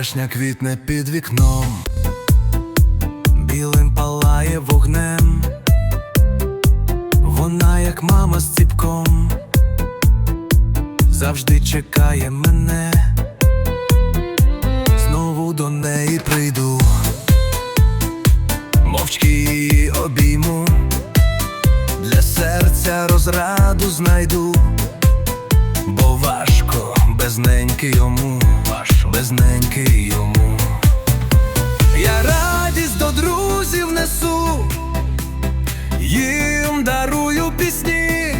черешня квітне під вікном, білим палає вогнем, вона, як мама з ціпком, завжди чекає мене, знову до неї прийду, мовчки її обійму, для серця розраду знайду. Бо важко без неньки йому, без неньки йому. Я радість до друзів несу, їм дарую пісні,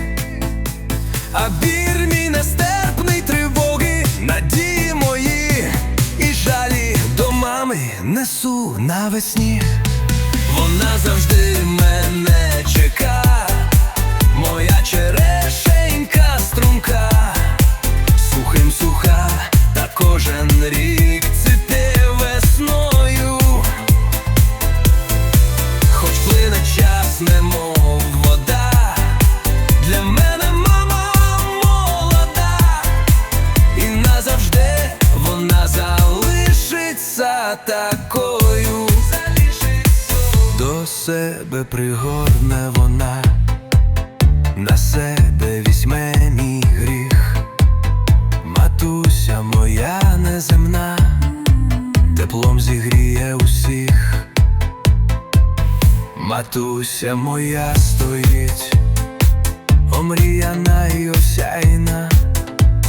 а бір мій нестерпний тривоги, надії мої і жалі до мами несу навесні. Вона завжди мене чека, такою. До себе пригорне вона, на себе візьме мій гріх, матуся моя неземна, теплом зігріє усіх, матуся моя стоїть, омріяна й осяйна,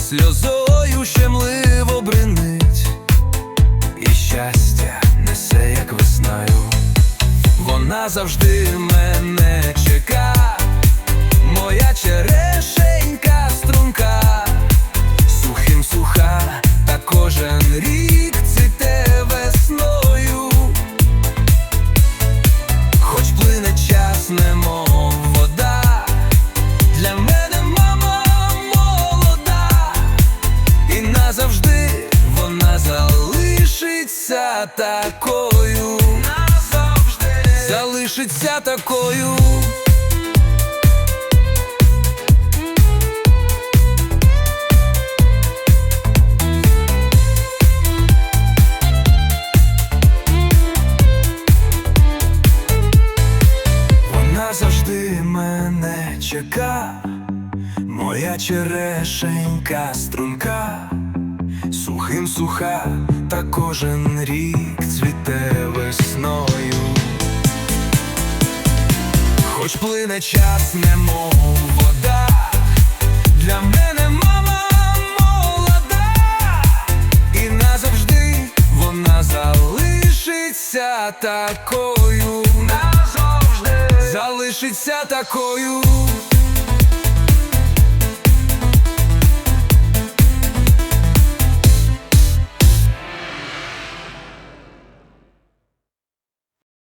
сльозою і щастя несе, як весною. Вона завжди мене чека, такою. Залишиться такою. Вона завжди мене чека, моя черешенька струнка, сухим суха, та кожен рік цвіте весною. Хоч плине час, немов вода, для мене мама молода, і назавжди вона залишиться такою, назавжди залишиться такою.